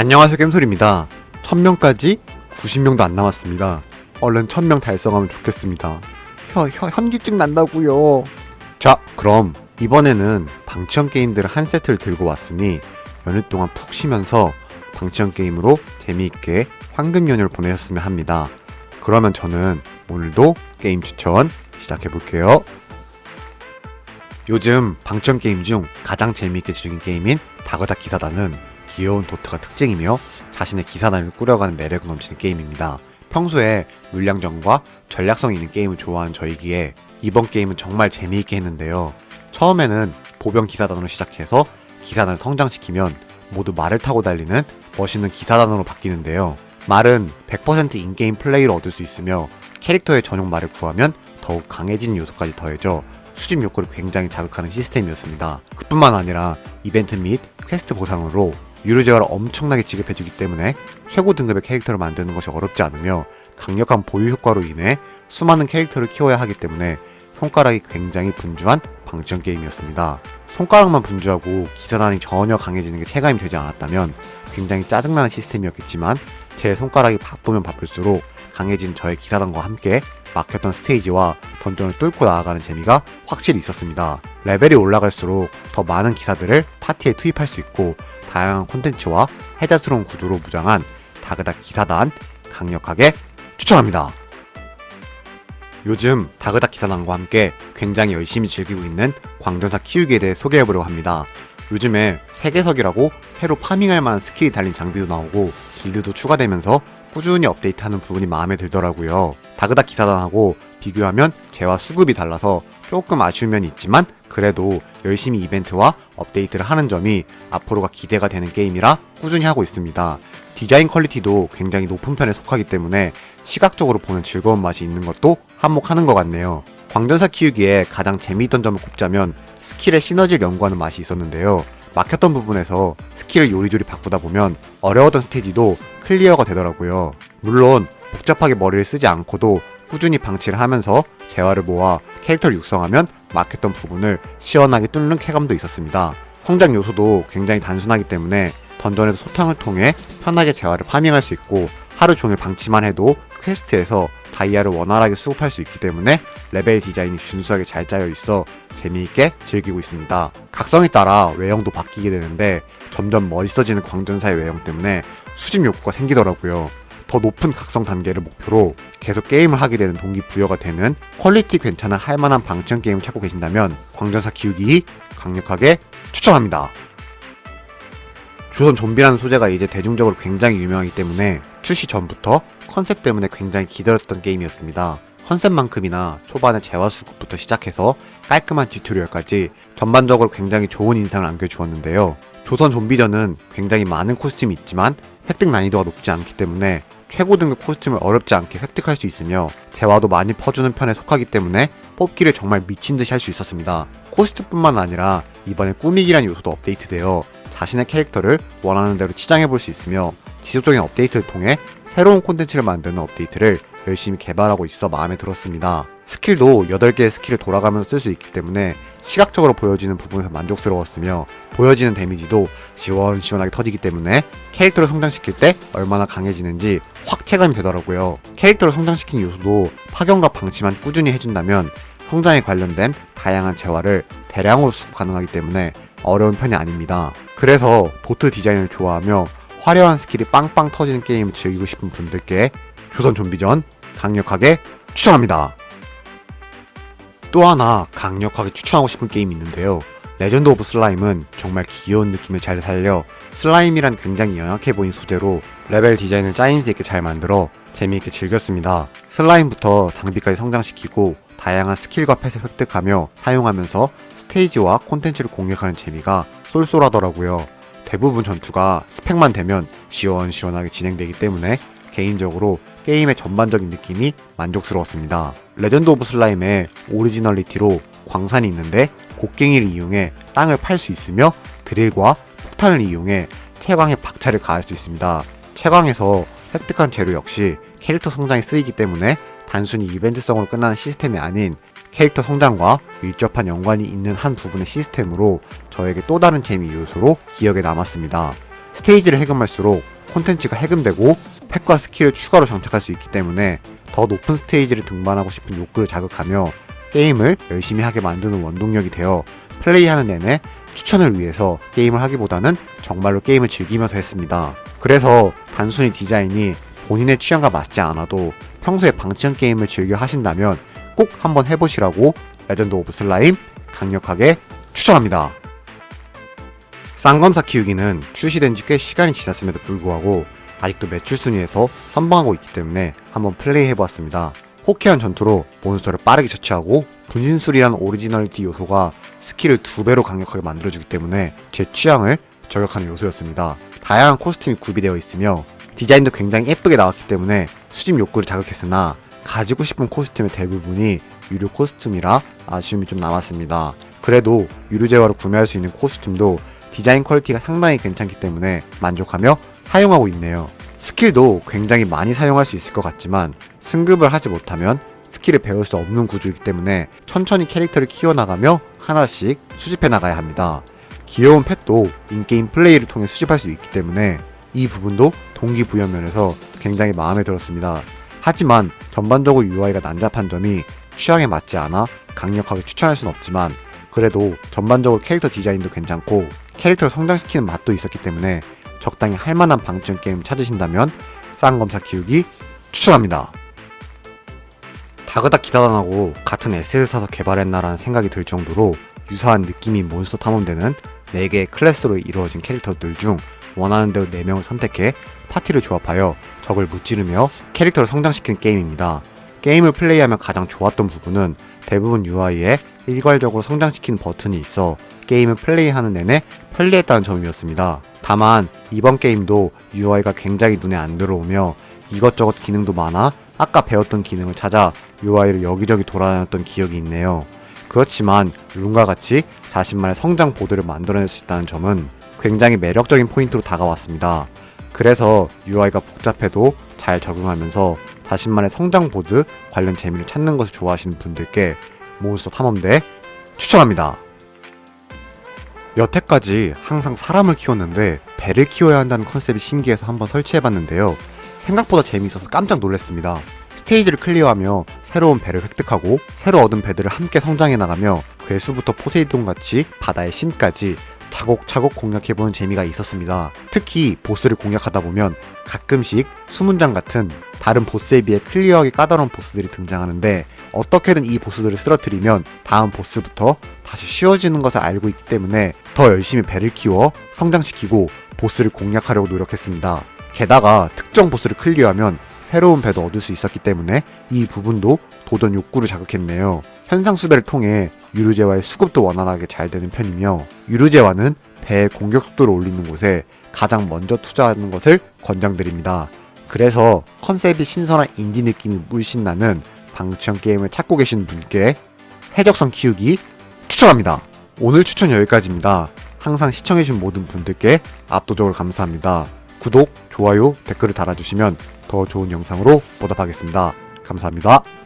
안녕하세요 겜솔입니다. 1000명까지 90명도 안 남았습니다. 얼른 1000명 달성하면 좋겠습니다. 혀, 혀, 현기증 난다고요. 자 그럼 이번에는 방치형 게임들을 한 세트를 들고 왔으니 연휴 동안 푹 쉬면서 방치형 게임으로 재미있게 황금 연휴를 보내셨으면 합니다. 그러면 저는 오늘도 게임 추천 시작해 볼게요. 요즘 방청 게임 중 가장 재미있게 즐긴 게임인 다그다 기사단은 귀여운 도트가 특징이며 자신의 기사단을 꾸려가는 매력 넘치는 게임입니다. 평소에 물량전과 전략성 있는 게임을 좋아하는 저이기에 이번 게임은 정말 재미있게 했는데요. 처음에는 보병 기사단으로 시작해서 기사단을 성장시키면 모두 말을 타고 달리는 멋있는 기사단으로 바뀌는데요. 말은 100% 인게임 플레이를 얻을 수 있으며 캐릭터의 전용 말을 구하면 더욱 강해지는 요소까지 더해져 수집 욕구를 굉장히 자극하는 시스템이었습니다. 그뿐만 아니라 이벤트 및 퀘스트 보상으로 유료재화를 엄청나게 지급해주기 때문에 최고 등급의 캐릭터를 만드는 것이 어렵지 않으며 강력한 보유 효과로 인해 수많은 캐릭터를 키워야 하기 때문에 손가락이 굉장히 분주한 방지형 게임이었습니다. 손가락만 분주하고 기사단이 전혀 강해지는 게 체감이 되지 않았다면 굉장히 짜증나는 시스템이었겠지만 제 손가락이 바쁘면 바쁠수록 강해진 저의 기사단과 함께 막혔던 스테이지와 던전을 뚫고 나아가는 재미가 확실히 있었습니다. 레벨이 올라갈수록 더 많은 기사들을 파티에 투입할 수 있고 다양한 콘텐츠와 해자스러운 구조로 무장한 다그다 기사단 강력하게 추천합니다. 요즘 다그다 기사단과 함께 굉장히 열심히 즐기고 있는 광전사 키우기에 대해 소개해보려고 합니다. 요즘에 세계석이라고 새로 파밍할 만한 스킬이 달린 장비도 나오고 길드도 추가되면서 꾸준히 업데이트하는 부분이 마음에 들더라고요. 다그다 기사단하고 비교하면 재와 수급이 달라서 조금 아쉬운 면이 있지만 그래도 열심히 이벤트와 업데이트를 하는 점이 앞으로가 기대가 되는 게임이라 꾸준히 하고 있습니다. 디자인 퀄리티도 굉장히 높은 편에 속하기 때문에 시각적으로 보는 즐거운 맛이 있는 것도 한몫하는 것 같네요. 광전사 키우기에 가장 재미있던 점을 꼽자면 스킬의 시너지를 연구하는 맛이 있었는데요. 막혔던 부분에서 스킬을 요리조리 바꾸다 보면 어려웠던 스테이지도 클리어가 되더라고요. 물론 복잡하게 머리를 쓰지 않고도 꾸준히 방치를 하면서 재화를 모아 캐릭터를 육성하면 막혔던 부분을 시원하게 뚫는 쾌감도 있었습니다. 성장 요소도 굉장히 단순하기 때문에 던전에서 소탕을 통해 편하게 재화를 파밍할 수 있고 하루 종일 방치만 해도 퀘스트에서 다이아를 원활하게 수급할 수 있기 때문에 레벨 디자인이 준수하게 잘 짜여 있어 재미있게 즐기고 있습니다. 각성에 따라 외형도 바뀌게 되는데 점점 멋있어지는 광전사의 외형 때문에 수집 욕구가 생기더라고요. 더 높은 각성 단계를 목표로 계속 게임을 하게 되는 동기부여가 되는 퀄리티 괜찮은 할만한 방치형 게임을 찾고 계신다면 광전사 키우기 강력하게 추천합니다. 조선 좀비라는 소재가 이제 대중적으로 굉장히 유명하기 때문에 출시 전부터 컨셉 때문에 굉장히 기다렸던 게임이었습니다. 컨셉만큼이나 초반에 재화 수급부터 시작해서 깔끔한 튜토리얼까지 전반적으로 굉장히 좋은 인상을 안겨주었는데요. 조선 좀비전은 굉장히 많은 코스튬이 있지만 획득 난이도가 높지 않기 때문에 최고 등급 코스튬을 어렵지 않게 획득할 수 있으며 재화도 많이 퍼주는 편에 속하기 때문에 뽑기를 정말 미친 듯이 할 수 있었습니다. 코스튬뿐만 아니라 이번에 꾸미기란 요소도 업데이트되어 자신의 캐릭터를 원하는 대로 치장해 볼 수 있으며 지속적인 업데이트를 통해 새로운 콘텐츠를 만드는 업데이트를 열심히 개발하고 있어 마음에 들었습니다. 스킬도 8개의 스킬을 돌아가면서 쓸 수 있기 때문에 시각적으로 보여지는 부분에서 만족스러웠으며 보여지는 데미지도 시원시원하게 터지기 때문에 캐릭터를 성장시킬 때 얼마나 강해지는지 확 체감이 되더라고요. 캐릭터를 성장시키는 요소도 파견과 방치만 꾸준히 해준다면 성장에 관련된 다양한 재화를 대량으로 수급 가능하기 때문에 어려운 편이 아닙니다. 그래서 도트 디자인을 좋아하며 화려한 스킬이 빵빵 터지는 게임을 즐기고 싶은 분들께 조선 좀비전 강력하게 추천합니다. 또 하나 강력하게 추천하고 싶은 게임이 있는데요. 레전드 오브 슬라임은 정말 귀여운 느낌을 잘 살려 슬라임이란 굉장히 연약해 보인 소재로 레벨 디자인을 짜임새 있게 잘 만들어 재미있게 즐겼습니다. 슬라임부터 장비까지 성장시키고 다양한 스킬과 펫을 획득하며 사용하면서 스테이지와 콘텐츠를 공략하는 재미가 쏠쏠하더라고요. 대부분 전투가 스펙만 되면 시원시원하게 진행되기 때문에 개인적으로 게임의 전반적인 느낌이 만족스러웠습니다. 레전드 오브 슬라임의 오리지널리티로 광산이 있는데 곡괭이를 이용해 땅을 팔 수 있으며 드릴과 폭탄을 이용해 채광에 박차를 가할 수 있습니다. 채광에서 획득한 재료 역시 캐릭터 성장에 쓰이기 때문에 단순히 이벤트성으로 끝나는 시스템이 아닌 캐릭터 성장과 밀접한 연관이 있는 한 부분의 시스템으로 저에게 또 다른 재미 요소로 기억에 남았습니다. 스테이지를 해금할수록 콘텐츠가 해금되고 팩과 스킬을 추가로 장착할 수 있기 때문에 더 높은 스테이지를 등반하고 싶은 욕구를 자극하며 게임을 열심히 하게 만드는 원동력이 되어 플레이하는 내내 추천을 위해서 게임을 하기보다는 정말로 게임을 즐기면서 했습니다. 그래서 단순히 디자인이 본인의 취향과 맞지 않아도 평소에 방치형 게임을 즐겨 하신다면 꼭 한번 해보시라고 레전드 오브 슬라임 강력하게 추천합니다. 쌍검사 키우기는 출시된 지 꽤 시간이 지났음에도 불구하고 아직도 매출 순위에서 선방하고 있기 때문에 한번 플레이해보았습니다. 호쾌한 전투로 몬스터를 빠르게 처치하고 분신술이란 오리지널리티 요소가 스킬을 두 배로 강력하게 만들어주기 때문에 제 취향을 저격하는 요소였습니다. 다양한 코스튬이 구비되어 있으며 디자인도 굉장히 예쁘게 나왔기 때문에 수집 욕구를 자극했으나 가지고 싶은 코스튬의 대부분이 유료 코스튬이라 아쉬움이 좀 남았습니다. 그래도 유료 재화로 구매할 수 있는 코스튬도 디자인 퀄리티가 상당히 괜찮기 때문에 만족하며 사용하고 있네요. 스킬도 굉장히 많이 사용할 수 있을 것 같지만 승급을 하지 못하면 스킬을 배울 수 없는 구조이기 때문에 천천히 캐릭터를 키워나가며 하나씩 수집해 나가야 합니다. 귀여운 펫도 인게임 플레이를 통해 수집할 수 있기 때문에 이 부분도 동기부여 면에서 굉장히 마음에 들었습니다. 하지만 전반적으로 UI가 난잡한 점이 취향에 맞지 않아 강력하게 추천할 순 없지만 그래도 전반적으로 캐릭터 디자인도 괜찮고 캐릭터를 성장시키는 맛도 있었기 때문에 적당히 할 만한 방치형 게임 찾으신다면 쌍검사 키우기 추천합니다. 다그다 기다당하고 같은 에셋을 사서 개발했나라는 생각이 들 정도로 유사한 느낌이 몬스터 탐험되는 4개의 클래스로 이루어진 캐릭터들 중 원하는 대로 4명을 선택해 파티를 조합하여 적을 무찌르며 캐릭터를 성장시키는 게임입니다. 게임을 플레이하며 가장 좋았던 부분은 대부분 UI에 일괄적으로 성장시키는 버튼이 있어 게임을 플레이하는 내내 편리했다는 점이었습니다. 다만 이번 게임도 UI가 굉장히 눈에 안 들어오며 이것저것 기능도 많아 아까 배웠던 기능을 찾아 UI를 여기저기 돌아다녔던 기억이 있네요. 그렇지만 룬과 같이 자신만의 성장 보드를 만들어낼 수 있다는 점은 굉장히 매력적인 포인트로 다가왔습니다. 그래서 UI가 복잡해도 잘 적응하면서 자신만의 성장 보드 관련 재미를 찾는 것을 좋아하시는 분들께 몬스터 탐험대 추천합니다. 여태까지 항상 사람을 키웠는데 배를 키워야 한다는 컨셉이 신기해서 한번 설치해봤는데요. 생각보다 재미있어서 깜짝 놀랐습니다. 스테이지를 클리어하며 새로운 배를 획득하고 새로 얻은 배들을 함께 성장해 나가며 괴수부터 포세이돈 같이 바다의 신까지 차곡차곡 공략해보는 재미가 있었습니다. 특히 보스를 공략하다 보면 가끔씩 수문장 같은 다른 보스에 비해 클리어하기 까다로운 보스들이 등장하는데 어떻게든 이 보스들을 쓰러뜨리면 다음 보스부터 다시 쉬워지는 것을 알고 있기 때문에 더 열심히 배를 키워 성장시키고 보스를 공략하려고 노력했습니다. 게다가 특정 보스를 클리어하면 새로운 배도 얻을 수 있었기 때문에 이 부분도 도전 욕구를 자극했네요. 현상 수배를 통해 유류제와의 수급도 원활하게 잘 되는 편이며 유류제와는 배의 공격 속도를 올리는 곳에 가장 먼저 투자하는 것을 권장드립니다. 그래서 컨셉이 신선한 인디 느낌이 물씬 나는 방치형 게임을 찾고 계신 분께 해적성 키우기 추천합니다. 오늘 추천 여기까지입니다. 항상 시청해주신 모든 분들께 압도적으로 감사합니다. 구독, 좋아요, 댓글을 달아주시면 더 좋은 영상으로 보답하겠습니다. 감사합니다.